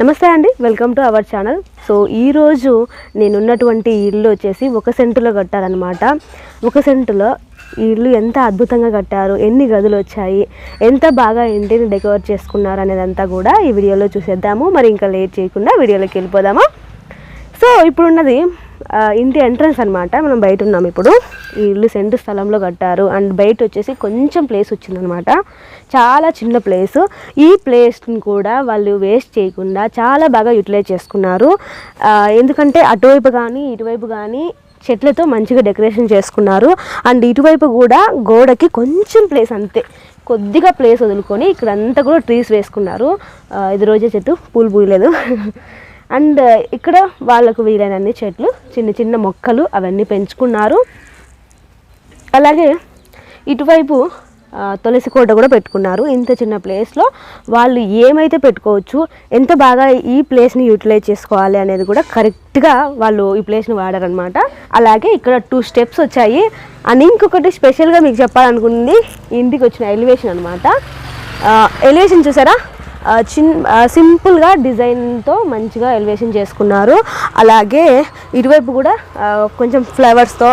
నమస్తే అండి welcome to our channel. So ఈరోజు నేనున్నటువంటి ఇల్లు వచ్చేసి ఒక సెంటులో కట్టారనమాట ఒక సెంటులో ఈ ఇల్లు ఎంత అద్భుతంగా కట్టారు ఎన్ని గదులు వచ్చాయి ఎంత బాగా ఇంటిని డెకరేట్ చేసుకున్నారు అనేదంతా కూడా ఈ వీడియోలో చూసేద్దాము. మరి ఇంకా లేట్ చేయకుండా వీడియోలోకి వెళ్ళిపోదాము? సో ఇప్పుడున్నది ఇంటి ఎంట్రన్స్ అనమాట మనం బయట ఉన్నాం ఇప్పుడు. ఈ ఇల్లు సెంటు స్థలంలో కట్టారు. అండ్ బయట వచ్చేసి కొంచెం ప్లేస్ వచ్చిందనమాట చాలా చిన్న ప్లేస్. ఈ ప్లేస్ని కూడా వాళ్ళు వేస్ట్ చేయకుండా చాలా బాగా యూటిలైజ్ చేసుకున్నారు. ఎందుకంటే అటువైపు కానీ ఇటువైపు కానీ చెట్లతో మంచిగా డెకరేషన్ చేసుకున్నారు. అండ్ ఇటువైపు కూడా గోడకి కొంచెం ప్లేస్ అంతే. కొద్దిగా ప్లేస్ వదులుకొని ఇక్కడ అంతా కూడా ట్రీస్ వేసుకున్నారు. ఇది రోజే చెట్టు. పూలు పూయలేదు. అండ్ ఇక్కడ వాళ్ళకు వీలైనన్ని చెట్లు చిన్న చిన్న మొక్కలు అవన్నీ పెంచుకున్నారు. అలాగే ఇటువైపు తులసి కోట కూడా పెట్టుకున్నారు. ఇంత చిన్న ప్లేస్లో వాళ్ళు ఏమైతే పెట్టుకోవచ్చు ఎంత బాగా ఈ ప్లేస్ని యూటిలైజ్ చేసుకోవాలి అనేది కూడా కరెక్ట్గా వాళ్ళు ఈ ప్లేస్ని వాడారనమాట అలాగే ఇక్కడ టూ స్టెప్స్ వచ్చాయి. అండ్ ఇంకొకటి స్పెషల్గా మీకు చెప్పాలనుకుంది ఇంటికి వచ్చిన ఎలివేషన్ అనమాట ఎలివేషన్ చూసారా? చిన్ సింపుల్గా డిజైన్తో మంచిగా ఎలివేషన్ చేసుకున్నారు. అలాగే ఇటువైపు కూడా కొంచెం ఫ్లవర్స్తో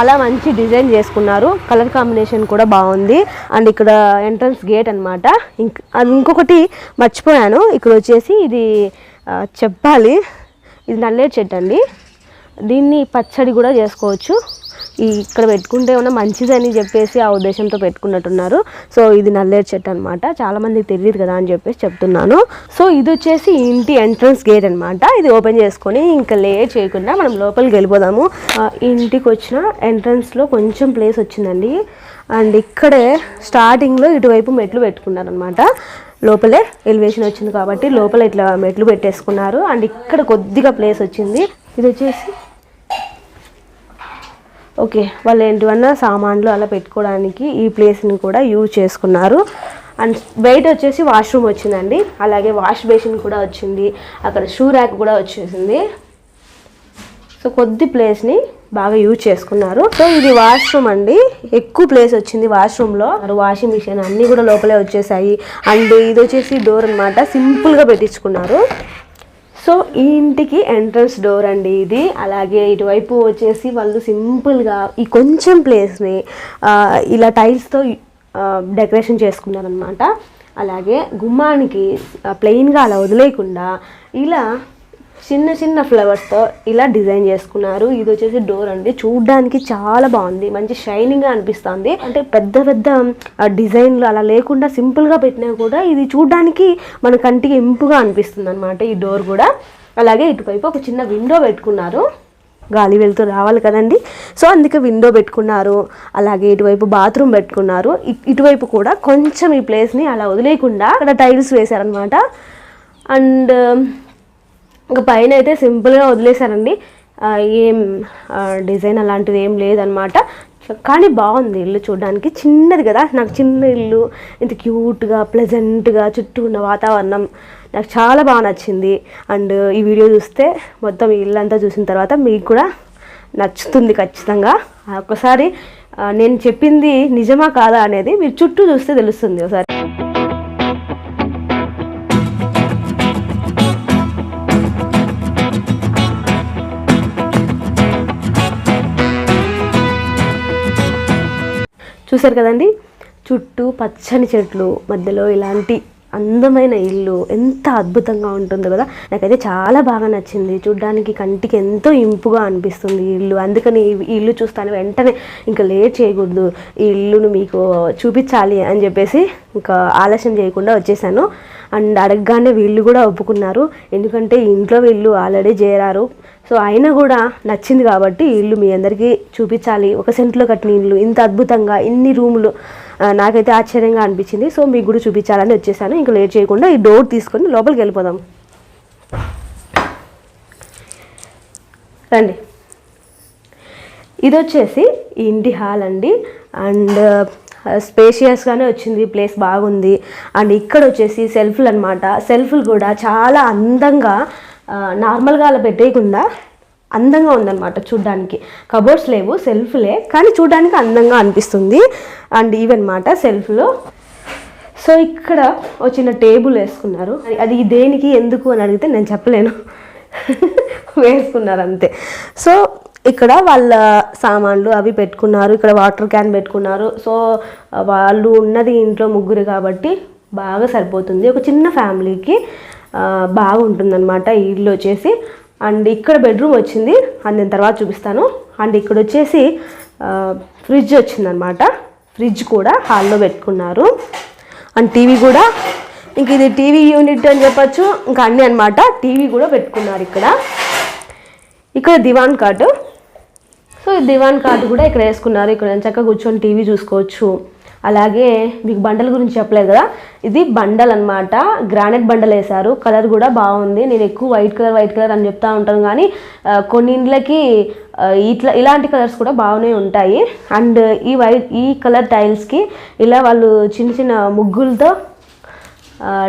అలా మంచి డిజైన్ చేసుకున్నారు. కలర్ కాంబినేషన్ కూడా బాగుంది. అండ్ ఇక్కడ ఎంట్రన్స్ గేట్ అనమాట ఇంకొకటి మర్చిపోయాను. ఇక్కడ వచ్చేసి ఇది చెప్పాలి. ఇది నల్లేరు చెట్టు అండి. దీన్ని పచ్చడి కూడా చేసుకోవచ్చు. ఇక్కడ పెట్టుకుంటే ఏమన్నా మంచిదని చెప్పేసి ఆ ఉద్దేశంతో పెట్టుకున్నట్టున్నారు. సో ఇది నల్లేరు చెట్టు అనమాట చాలా మందికి తెలియదు కదా అని చెప్పేసి చెప్తున్నాను. సో ఇది వచ్చేసి ఇంటి ఎంట్రన్స్ గేట్ అనమాట ఇది ఓపెన్ చేసుకొని ఇంకా లేట్ చేయకుండా మనం లోపలికి వెళ్ళిపోదాము. ఇంటికి వచ్చిన ఎంట్రన్స్లో కొంచెం ప్లేస్ వచ్చిందండి. అండ్ ఇక్కడే స్టార్టింగ్లో ఇటువైపు మెట్లు పెట్టుకున్నారనమాట లోపలే ఎలివేషన్ వచ్చింది కాబట్టి లోపల ఇట్లా మెట్లు పెట్టేసుకున్నారు. అండ్ ఇక్కడ కొద్దిగా ప్లేస్ వచ్చింది. ఇది వచ్చేసి ఓకే వాళ్ళు ఏంటివన్నా సామాన్లు అలా పెట్టుకోవడానికి ఈ ప్లేస్ని కూడా యూజ్ చేసుకున్నారు. అండ్ బయట వచ్చేసి వాష్రూమ్ వచ్చిందండి. అలాగే వాష్ బేసిన్ కూడా వచ్చింది. అక్కడ షూ ర్యాక్ కూడా వచ్చేసింది. సో కొద్ది ప్లేస్ని బాగా యూజ్ చేసుకున్నారు. సో ఇది వాష్రూమ్ అండి. ఎక్కువ ప్లేస్ వచ్చింది వాష్రూమ్లో. వాషింగ్ మిషన్ అన్నీ కూడా లోపలే వచ్చేసాయి. అండ్ ఇది వచ్చేసి డోర్ అనమాట సింపుల్గా పెట్టించుకున్నారు. సో ఈ ఇంటికి ఎంట్రన్స్ డోర్ అండి ఇది. అలాగే ఇటువైపు వచ్చేసి వాళ్ళు సింపుల్గా ఈ కొంచెం ప్లేస్ని ఇలా టైల్స్తో డెకరేషన్ చేసుకున్నారనమాట అలాగే గుమ్మానికి ప్లెయిన్గా అలా వదిలేయకుండా ఇలా చిన్న చిన్న ఫ్లవర్స్తో ఇలా డిజైన్ చేసుకున్నారు. ఇది వచ్చేసి డోర్ అండి. చూడడానికి చాలా బాగుంది. మంచి షైనింగ్గా అనిపిస్తుంది. అంటే పెద్ద పెద్ద డిజైన్లు అలా లేకుండా సింపుల్గా పెట్టినా కూడా ఇది చూడడానికి మన కంటికి ఇంపుగా అనిపిస్తుంది అనమాట ఈ డోర్ కూడా. అలాగే ఇటువైపు ఒక చిన్న విండో పెట్టుకున్నారు. గాలి వెళ్తూ రావాలి కదండి. సో అందుకే విండో పెట్టుకున్నారు. అలాగే ఇటువైపు బాత్రూమ్ పెట్టుకున్నారు. ఇటువైపు కూడా కొంచెం ఈ ప్లేస్ని అలా వదిలేయకుండా అక్కడ టైల్స్ వేశారనమాట అండ్ ఇంకా పైన అయితే సింపుల్గా వదిలేశారండి. ఏం డిజైన్ అలాంటిది ఏం లేదనమాట కానీ బాగుంది ఇల్లు చూడడానికి. చిన్నది కదా. నాకు చిన్న ఇల్లు ఇంత క్యూట్గా ప్లెజెంట్గా చుట్టూ ఉన్న వాతావరణం నాకు చాలా బాగా నచ్చింది. అండ్ ఈ వీడియో చూస్తే మొత్తం ఈ ఇల్లు అంతా చూసిన తర్వాత మీకు కూడా నచ్చుతుంది ఖచ్చితంగా. ఒక్కసారి ఒకసారి నేను చెప్పింది నిజమా కాదా అనేది మీరు చుట్టూ చూస్తే తెలుస్తుంది ఒకసారి. చూశారు కదండి? చుట్టూ పచ్చని చెట్లు మధ్యలో ఇలాంటి అందమైన ఇల్లు. ఎంత అద్భుతంగా ఉంటుందో కదా? నాకైతే చాలా బాగా నచ్చింది. చూడ్డానికి కంటికి ఎంతో ఇంపుగా అనిపిస్తుంది ఈ ఇల్లు. అందుకని ఈ ఇల్లు చూస్తాను. వెంటనే ఇంకా లేట్ చేయకూడదు. ఈ ఇల్లును మీకు చూపించాలి అని చెప్పేసి ఇంకా ఆలస్యం చేయకుండా వచ్చేసాను. అండ్ అడగగానే వీళ్ళు కూడా ఒప్పుకున్నారు. ఎందుకంటే ఇంట్లో వీళ్ళు ఆల్రెడీ చేరారు. సో అయినా కూడా నచ్చింది కాబట్టి ఇల్లు మీ అందరికీ చూపించాలి. ఒక సెంట్లో కట్టిన ఇల్లు ఇంత అద్భుతంగా ఇన్ని రూములు నాకైతే ఆశ్చర్యంగా అనిపించింది. సో మీకు కూడా చూపించాలని వచ్చేసాను. ఇంకా లేట్ చేయకుండా ఈ డోర్ తీసుకొని లోపలికి వెళ్ళిపోదాం. రండి. ఇది వచ్చేసి ఈ ఇంటి హాల్ అండి. అండ్ స్పేషియస్గానే వచ్చింది. ప్లేస్ బాగుంది. అండ్ ఇక్కడ వచ్చేసి సెల్ఫ్లు అనమాట సెల్ఫ్లు కూడా చాలా అందంగా నార్మల్గా అలా పెట్టేయకుండా అందంగా ఉందన్నమాట చూడ్డానికి. కబోర్డ్స్ లేవు సెల్ఫ్లే కానీ చూడ్డానికి అందంగా అనిపిస్తుంది. అండ్ ఇవన్నమాట సెల్ఫ్లో సో ఇక్కడ ఒక చిన్న టేబుల్ వేసుకున్నారు. అది- దేనికి ఎందుకు అని అడిగితే నేను చెప్పలేను. వేసుకున్నారు అంతే. సో ఇక్కడ వాళ్ళ సామాన్లు అవి పెట్టుకున్నారు. ఇక్కడ వాటర్ క్యాన్ పెట్టుకున్నారు. సో వాళ్ళు ఉన్నది ఇంట్లో ముగ్గురు కాబట్టి బాగా సరిపోతుంది. ఒక చిన్న ఫ్యామిలీకి బాగుంటుందన్నమాట ఈ ఇల్లు వచ్చేసి. అండ్ ఇక్కడ బెడ్రూమ్ వచ్చింది. అండ్ నేను తర్వాత చూపిస్తాను. అండ్ ఇక్కడ వచ్చేసి ఫ్రిడ్జ్ వచ్చిందనమాట ఫ్రిడ్జ్ కూడా హాల్లో పెట్టుకున్నారు. అండ్ టీవీ కూడా. ఇంక ఇది టీవీ యూనిట్ అని చెప్పొచ్చు. ఇంకా అన్నీ అనమాట టీవీ కూడా పెట్టుకున్నారు ఇక్కడ. ఇక్కడ divan card. So divan card కూడా ఇక్కడ వేసుకున్నారు. ఇక్కడ చక్కగా కూర్చొని టీవీ చూసుకోవచ్చు. అలాగే మీకు బండల గురించి చెప్పలేదు కదా? ఇది బండల్ అనమాట గ్రానైట్ బండలు వేశారు. కలర్ కూడా బాగుంది. నేను ఎక్కువ వైట్ కలర్ వైట్ కలర్ అని చెప్తా ఉంటాను కానీ ఆ, కొన్ని ఇండ్లకి ఇట్లా ఇలాంటి కలర్స్ కూడా బాగానే ఉంటాయి. అండ్ ఈ వైట్ ఈ కలర్ టైల్స్కి ఇలా వాళ్ళు చిన్న చిన్న ముగ్గులతో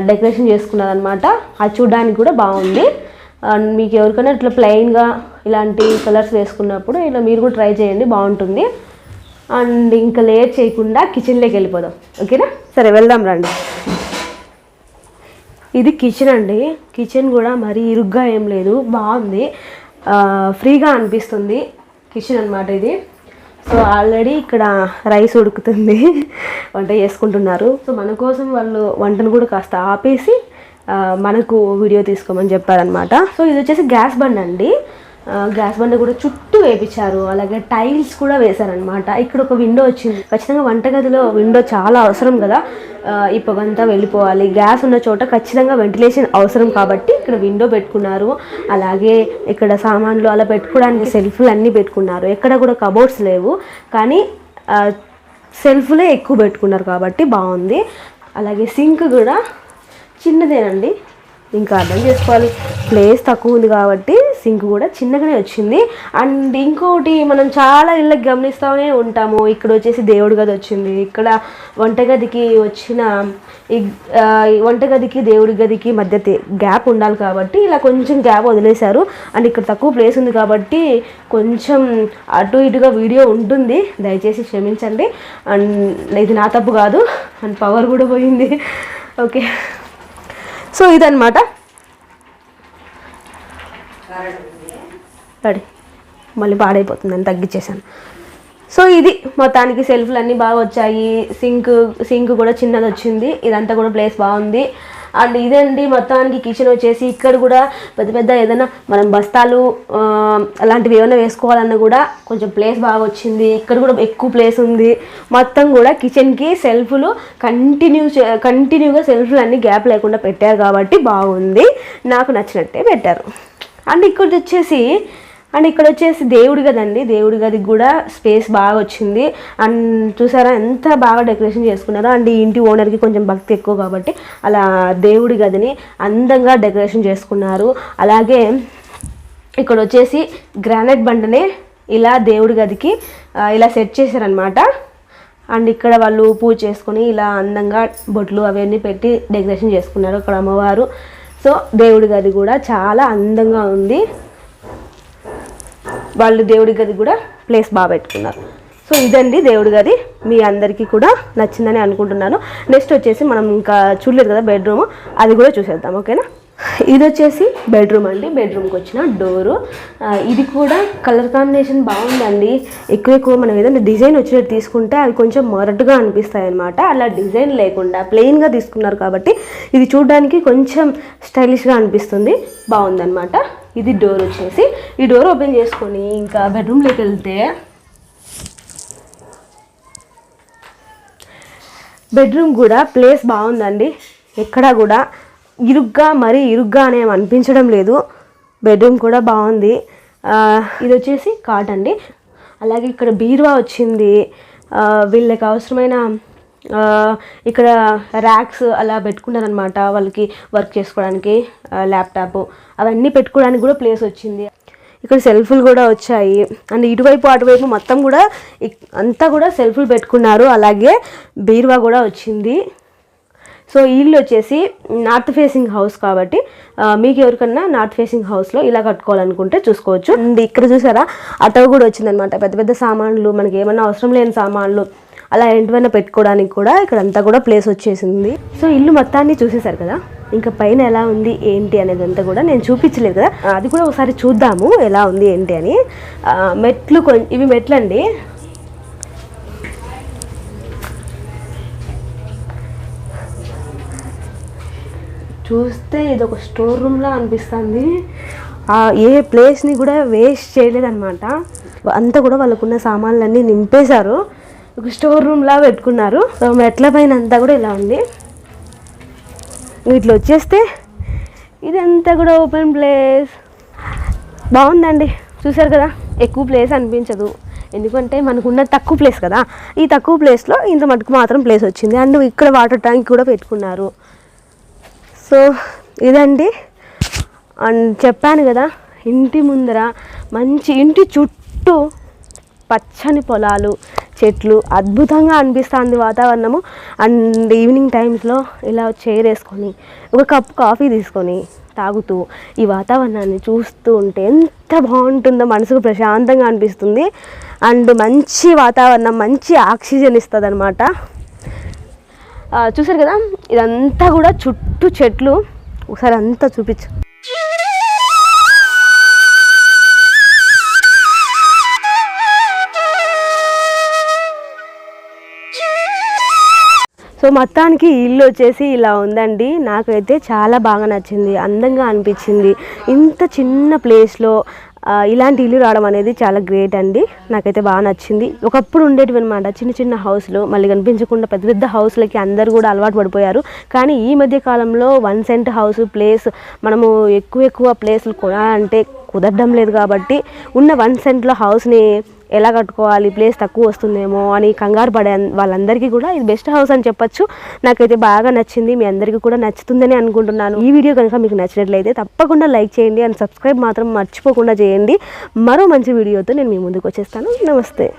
డెకరేషన్ చేసుకున్నారనమాట అది చూడడానికి కూడా బాగుంది. అండ్ మీకు ఎవరికైనా ఇట్లా ప్లెయిన్గా ఇలాంటి కలర్స్ వేసుకున్నప్పుడు ఇలా మీరు కూడా ట్రై చేయండి. బాగుంటుంది. అండ్ ఇంకా లేట్ చేయకుండా కిచెన్లోకి వెళ్ళిపోదాం. ఓకేనా? సరే వెళ్దాం రండి. ఇది కిచెన్ అండి. కిచెన్ కూడా మరీ ఇరుగ్గా ఏం లేదు. బాగుంది. ఫ్రీగా అనిపిస్తుంది కిచెన్ అన్నమాట ఇది. సో ఆల్రెడీ ఇక్కడ రైస్ ఉడుకుతుంది. వంట చేసుకుంటున్నారు. సో మన కోసం వాళ్ళు వంటను కూడా కాస్త ఆపేసి మనకు వీడియో తీసుకోమని చెప్పారనమాట సో ఇది వచ్చేసి గ్యాస్ బండ్ అండి. గ్యాస్ బండ కూడా చుట్టూ వేపించారు. అలాగే టైల్స్ కూడా వేశారనమాట ఇక్కడ ఒక విండో వచ్చింది. ఖచ్చితంగా వంటగదిలో విండో చాలా అవసరం కదా. ఈ పొగంతా వెళ్ళిపోవాలి. గ్యాస్ ఉన్న చోట ఖచ్చితంగా వెంటిలేషన్ అవసరం కాబట్టి ఇక్కడ విండో పెట్టుకున్నారు. అలాగే ఇక్కడ సామాన్లు అలా పెట్టుకోవడానికి సెల్ఫ్లు అన్నీ పెట్టుకున్నారు. ఎక్కడ కూడా కబోర్డ్స్ లేవు. కానీ సెల్ఫ్లే ఎక్కువ పెట్టుకున్నారు కాబట్టి బాగుంది. అలాగే సింక్ కూడా చిన్నదేనండి. ఇంకా అర్థం చేసుకోవాలి. ప్లేస్ తక్కువ ఉంది కాబట్టి సింక్ కూడా చిన్నగానే వచ్చింది. అండ్ ఇంకోటి మనం చాలా ఇళ్ళకి గమనిస్తూనే ఉంటాము. ఇక్కడ వచ్చేసి దేవుడి గది వచ్చింది. ఇక్కడ వంటగదికి వచ్చిన ఈ వంటగదికి దేవుడి గదికి మధ్య గ్యాప్ ఉండాలి కాబట్టి ఇలా కొంచెం గ్యాప్ వదిలేశారు. అండ్ ఇక్కడ తక్కువ ప్లేస్ ఉంది కాబట్టి కొంచెం అటు ఇటుగా వీడియో ఉంటుంది. దయచేసి క్షమించండి. అండ్ ఇది నా తప్పు కాదు. అండ్ పవర్ కూడా పోయింది. ఓకే. సో ఇదనమాట రెడీ మళ్ళీ పాడైపోతుందని తగ్గించేసాను సో ఇది మొత్తానికి సెల్ఫ్లు అన్నీ బాగా వచ్చాయి. సింక్ సింక్ కూడా చిన్నది వచ్చింది. ఇదంతా కూడా ప్లేస్ బాగుంది. అండ్ ఇదండి మొత్తానికి కిచెన్ వచ్చేసి ఇక్కడ కూడా పెద్ద పెద్ద ఏదైనా మనం బస్తాలు అలాంటివి ఏమైనా వేసుకోవాలన్నా కూడా కొంచెం ప్లేస్ బాగా వచ్చింది. ఇక్కడ కూడా ఎక్కువ ప్లేస్ ఉంది. మొత్తం కూడా కిచెన్కి సెల్ఫ్లు కంటిన్యూ కంటిన్యూగా సెల్ఫ్లు అన్ని గ్యాప్ లేకుండా పెట్టారు కాబట్టి బాగుంది. నాకు నచ్చినట్టే పెట్టారు. అండ్ ఇక్కడ వచ్చేసి అండ్ ఇక్కడ వచ్చేసి దేవుడి కదండి. దేవుడి గదికి కూడా స్పేస్ బాగా వచ్చింది. అండ్ చూసారా ఎంత బాగా డెకరేషన్ చేసుకున్నారో. అండ్ ఈ ఇంటి ఓనర్కి కొంచెం భక్తి ఎక్కువ కాబట్టి అలా దేవుడి గదిని అందంగా డెకరేషన్ చేసుకున్నారు. అలాగే ఇక్కడ వచ్చేసి గ్రానైట్ బండనే ఇలా దేవుడి గదికి ఇలా సెట్ చేశారనమాట అండ్ ఇక్కడ వాళ్ళు పూజ చేసుకొని ఇలా అందంగా బొట్లు అవన్నీ పెట్టి డెకరేషన్ చేసుకున్నారు. ఇక్కడ అమ్మవారు సో దేవుడి గది కూడా చాలా అందంగా ఉంది. వాళ్ళు దేవుడి గది కూడా ప్లేస్ బాగా పెట్టుకున్నారు. సో ఇదండి దేవుడి గది. మీ అందరికీ కూడా నచ్చిందని అనుకుంటున్నాను. నెక్స్ట్ వచ్చేసి మనం ఇంకా చూడలేదు కదా బెడ్రూమ్ అది కూడా చూసేద్దాం ఓకేనా? ఇది వచ్చేసి బెడ్రూమ్ అండి. బెడ్రూమ్కి వచ్చిన డోరు. ఇది కూడా కలర్ కాంబినేషన్ బాగుందండి. ఎక్కువ ఎక్కువ మనం ఏదైనా డిజైన్ వచ్చినట్టు తీసుకుంటే అవి కొంచెం మొరటుగా అనిపిస్తాయి అనమాట అలా డిజైన్ లేకుండా ప్లెయిన్గా తీసుకున్నారు కాబట్టి ఇది చూడడానికి కొంచెం స్టైలిష్గా అనిపిస్తుంది. బాగుందన్నమాట. ఇది డోర్ వచ్చేసి. ఈ డోర్ ఓపెన్ చేసుకొని ఇంకా బెడ్రూమ్లోకి వెళ్తే బెడ్రూమ్ కూడా ప్లేస్ బాగుందండి. ఎక్కడా కూడా ఇరుగ్గా మరీ ఇరుగ్గా అని అనిపించడం లేదు. బెడ్రూమ్ కూడా బాగుంది. ఇది వచ్చేసి కాట్ అండి. అలాగే ఇక్కడ బీరువా వచ్చింది. వీళ్ళకి అవసరమైన ఇక్కడ ర్యాక్స్ అలా పెట్టుకున్నారనమాట వాళ్ళకి వర్క్ చేసుకోవడానికి ల్యాప్టాప్. అవన్నీ పెట్టుకోవడానికి కూడా ప్లేస్ వచ్చింది. ఇక్కడ సెల్ఫ్లు కూడా వచ్చాయి. అండ్ ఇటువైపు అటువైపు మొత్తం కూడా అంతా కూడా సెల్ఫ్లు పెట్టుకున్నారు. అలాగే బీరువా కూడా వచ్చింది. సో ఇల్లు వచ్చేసి నార్త్ ఫేసింగ్ హౌస్ కాబట్టి మీకు ఎవరికన్నా నార్త్ ఫేసింగ్ హౌస్లో ఇలా కట్టుకోవాలనుకుంటే చూసుకోవచ్చు. అండ్ ఇక్కడ చూసారా అటవ కూడా వచ్చిందనమాట పెద్ద పెద్ద సామాన్లు మనకి ఏమన్నా అవసరం లేని సామాన్లు అలా ఏంటివైనా పెట్టుకోవడానికి కూడా ఇక్కడ అంతా కూడా ప్లేస్ వచ్చేసింది. సో ఇల్లు మొత్తాన్ని చూసేశారు కదా ఇంకా పైన ఎలా ఉంది ఏంటి అనేది అంతా కూడా నేను చూపించలేదు కదా. అది కూడా ఒకసారి చూద్దాము ఎలా ఉంది ఏంటి అని. మెట్లు కొ ఇవి మెట్లు అండి చూస్తే ఇది ఒక స్టోర్ రూమ్లా అనిపిస్తుంది. ఆ ఏ ప్లేస్ని కూడా వేస్ట్ చేయలేదన్నమాట. అంతా కూడా వాళ్ళకున్న సామాన్లన్నీ నింపేశారు. ఒక స్టోర్ రూమ్లా పెట్టుకున్నారు. మెట్ల పైన అంతా కూడా ఇలా ఉంది. ఇట్లా వచ్చేస్తే ఇదంతా కూడా ఓపెన్ ప్లేస్ బాగుందండి. చూసారు కదా? ఎక్కువ ప్లేస్ అనిపించదు. ఎందుకంటే మనకున్న తక్కువ ప్లేస్ కదా. ఈ తక్కువ ప్లేస్లో ఇంత మటుకు మాత్రం ప్లేస్ వచ్చింది. అండ్ ఇక్కడ వాటర్ ట్యాంక్ కూడా పెట్టుకున్నారు. సో ఇదండి. అండ్ చెప్పాను కదా ఇంటి ముందర మంచి ఇంటి చుట్టూ పచ్చని పొలాలు చెట్లు అద్భుతంగా అనిపిస్తుంది వాతావరణము. అండ్ ఈవినింగ్ టైమ్స్లో ఇలా చైర్ వేసుకొని ఒక కప్ కాఫీ తీసుకొని తాగుతూ ఈ వాతావరణాన్ని చూస్తూ ఉంటే ఎంత బాగుంటుందో మనసుకు ప్రశాంతంగా అనిపిస్తుంది. అండ్ మంచి వాతావరణం మంచి ఆక్సిజన్ ఇస్తుంది అనమాట చూసారు కదా ఇదంతా కూడా చుట్టూ చుట్టూ చెట్లు. ఒకసారి అంతా చూపించు. సో మొత్తానికి ఇల్లు వచ్చేసి ఇలా ఉందండి. నాకైతే చాలా బాగా నచ్చింది. అందంగా అనిపించింది. ఇంత చిన్న ప్లేస్లో ఇలాంటి ఇల్లు రావడం అనేది చాలా గ్రేట్ అండి. నాకైతే బాగా నచ్చింది. ఒకప్పుడు ఉండేటివి అనమాట చిన్న చిన్న హౌస్లు మళ్ళీ కనిపించకుండా పెద్ద పెద్ద హౌస్లకి అందరు కూడా అలవాటు పడిపోయారు. కానీ ఈ మధ్య కాలంలో వన్ సెంట్ హౌస్ ప్లేస్ మనము ఎక్కువ ఎక్కువ ప్లేస్లు కొనాలంటే కుదరడం లేదు కాబట్టి ఉన్న వన్ సెంట్లో హౌస్ని ఎలా కట్టుకోవాలి ప్లేస్ తక్కువ వస్తుందేమో అని కంగారు పడే వాళ్ళందరికీ కూడా ఇది బెస్ట్ హౌస్ అని చెప్పొచ్చు. నాకైతే బాగా నచ్చింది మీ అందరికీ కూడా నచ్చుతుందని అనుకుంటున్నాను. ఈ వీడియో కనుక మీకు నచ్చినట్లయితే తప్పకుండా లైక్ చేయండి అండ్ సబ్స్క్రైబ్ మాత్రం మర్చిపోకుండా చేయండి. మరో మంచి వీడియోతో నేను మీ ముందుకు వచ్చేస్తాను. నమస్తే.